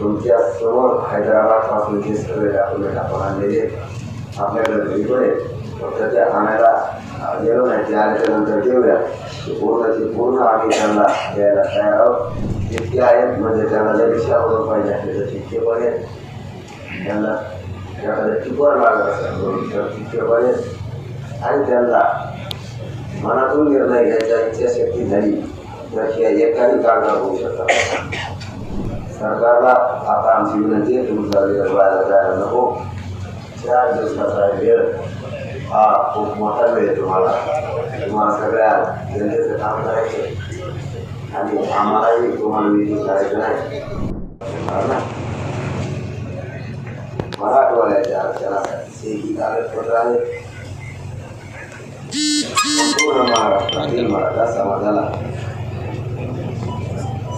तुमच्यासमोर हैदराबादपासून जे सगळे डॉक्युमेंट आपण आणलेले आपल्याकडे घरी आहे फक्त ते आणायला गेलो नाही. ते आल्याच्यानंतर ते पूर्णची पूर्ण आम्ही त्यांना द्यायला तयार आहोत. इतके आहेत म्हणजे त्यांना लगेच शाळा पाहिजे असले तर तितके पण आहेत त्यांना एखादं टिपर लागत असेल दोन तर तितके पण आहेत. आणि त्यांना मनातून निर्णय घ्यायचा इच्छाशक्ती झाली तर हे एकाही काळात होऊ शकतात सरकारला आता आमची विनंती आहे तुम्ही वेळ व्हायला जायला नको चार दिवसाचा वेळ हा खूप मोठा वेळ आहे तुम्हाला तुम्हाला सगळ्या जनतेचं काम करायचं आणि आम्हालाही तुम्हाला विधी करायचं नाही मराठवाड्याच्या आरक्षणासाठी ही कागदपत्र आहेत संपूर्ण महाराष्ट्रातील मराठा समाजाला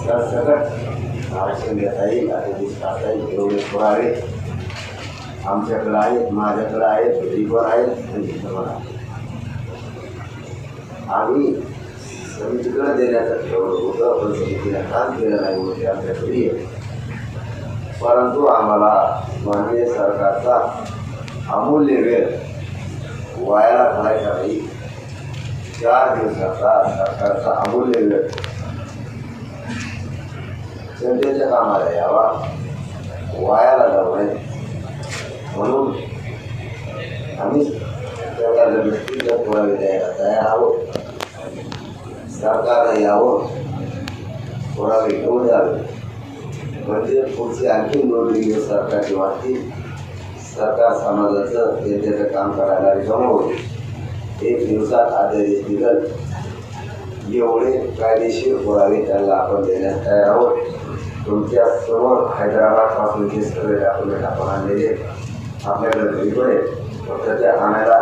सरसकट आरक्षण देता येईल आणि दिसता येईल एवढे पुरावे आमच्याकडं आहेत माझ्याकडं आहेत रिवर आहेत आणि आहेत. आम्ही समितीकडे देण्याचं ठरवलं होतं पण समितीने काम केलं नाही होते आमच्याकडे परंतु आम्हाला माननीय सरकारचा अमूल्य वेळ वायाला घालायचा नाही चार दिवसाचा सरकारचा अमूल्य वेळ जनतेच्या कामाला यावा. वायाला जाऊ नये. म्हणून आम्ही सरकारला व्यक्तिगत पुरावे द्यायला तयार आहोत सरकारला यावं पुरावे घेऊन जावे म्हणजे पुढचे आणखी दोन दिवस सरकारची वाटतील. सरकार समाजाचं जनतेचं काम करायला रिकामं होईल एक दिवसात आदेश दिलं. एवढे कायदेशीर पुरावे त्यांना आपण देण्यास तयार आहोत. तुमच्यासमोर हैदराबादपासून जे सगळे डॉक्युमेंट आपण आणलेले आपल्याकडे घरी पण फक्त ते आणायला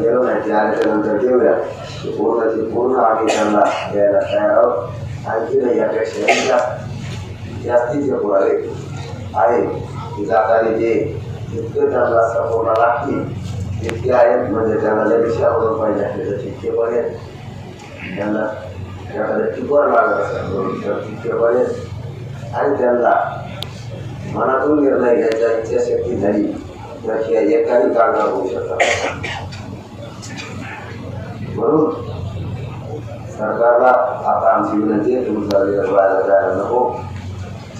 गेलो नाही ते आल्याच्यानंतर देऊया ते पूर्णची पूर्ण आम्ही त्यांना द्यायला तयार आहोत. आणखी नाही यापेक्षा जास्त जास्तीचे पुरावे आहे की जे जितके त्यांना सपोर्ट लागतील जितके आहेत. म्हणजे त्यांना लगेच शाळा पाहिजे असले तर तितके पण आहेत. त्यांना एखादं टिपर लागत असेल दोन तर तितके पण आहेत. आणि त्यांना मनातून निर्णय घ्यायचा इच्छाशक्ती झाली तर हे एकाही काळात होऊ शकतात म्हणून सरकारला आता आमची विनंती आहे तुमचा वेळ व्हायला जायला नको.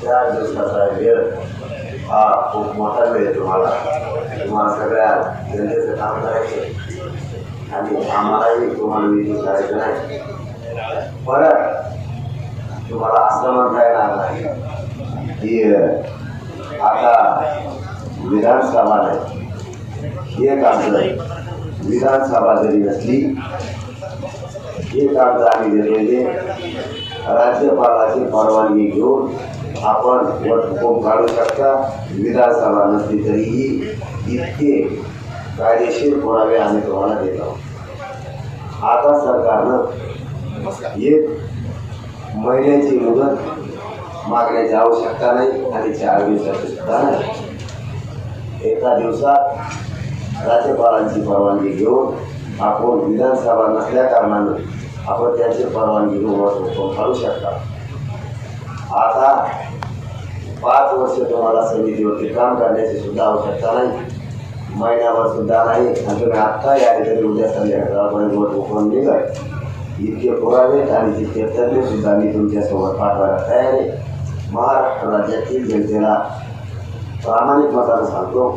चार दिवसाचा वेळ हा खूप मोठा वेळ आहे तुम्हाला. तुम्हाला सगळ्या जनतेचं काम करायचं आणि आम्हालाही तुम्हाला विधी करायचं नाही परत तुम्हाला म्हणता येणार नाही की आता विधानसभा नाही। हे कागद विधानसभा जरी नसली हे कागद आम्ही दिलेले राज्यपालाची परवानगी घेऊन आपण वटहुकूम काढू शकता विधानसभा नसली तरीही इतके कायदेशीर पुरावे आम्ही तुम्हाला देत आता सरकारनं एक महिन्याची मुदत मागण्याची आवश्यकता नाही आणि चार दिवसाची सुद्धा नाही. एका दिवसात राज्यपालांची परवानगी घेऊन आपण विधानसभा नसल्या कारणानं आपण त्यांची परवानगी घेऊन वटहुकूम काढू शकता. आता पाच वर्ष तुम्हाला समितीवरती काम करण्याची सुद्धा आवश्यकता नाही. महिन्यावर सुद्धा नाही आणि तुम्ही आत्ता या ठिकाणी उद्या संध्याकाळपर्यंत वटहुकूम निघाल. इतके पुरावे आणि तितके तज्ञ सुद्धा मी तुमच्यासोबत पाठवायला तयार आहे महाराष्ट्र राज्यातील जनतेला प्रामाणिक मतानं सांगतो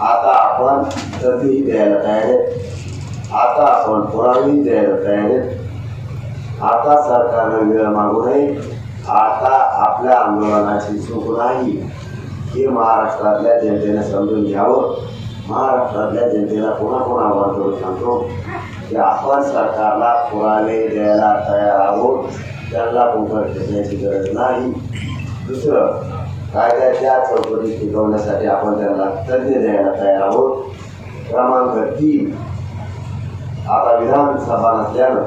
आता आपण तज्ञही द्यायला तयार आहेत आता आपण पुरावेही द्यायला तयार आहेत आता सरकारनं वेळ मागू नये आता आपल्या आंदोलनाची चूक नाही हे महाराष्ट्रातल्या जनतेने समजून घ्यावं महाराष्ट्रातल्या जनतेला पुन्हा पुन्हा आवाहन करून सांगतो की आपण सरकारला पुरावे द्यायला तयार आहोत. त्यांना फुकट ठेवण्याची गरज नाही. दुसरं कायद्याच्या चौकटी टिकवण्यासाठी आपण त्यांना तज्ज्ञ द्यायला तयार आहोत. क्रमांक तीन आता विधानसभा नसल्यानं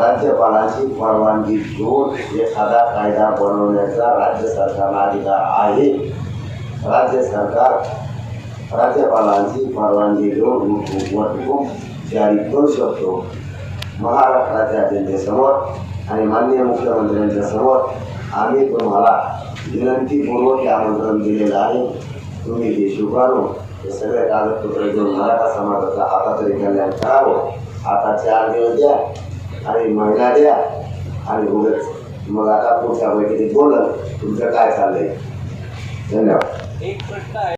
राज्यपालांची परवानगी घेऊन एखादा कायदा बनवण्याचा राज्य सरकारला अधिकार आहे. राज्य सरकार राज्यपालांची परवानगी घेऊन जारी करू शकतो महाराष्ट्राच्या जनतेसमोर आणि माननीय मुख्यमंत्र्यांच्या समोर आम्ही तुम्हाला विनंतीपूर्वक आमंत्रण दिलेलं आहे. तुम्ही जे स्वीकारून हे सगळे कागदपत्र घेऊन मराठा समाजाचा आता तरी कल्याण करावं. आता चार दिवस द्या आणि महिना द्या आणि उगत मग आता पुढच्या बैठकीत बोलत तुमचं काय चाललंय? धन्यवाद. एक प्रश्न आहे.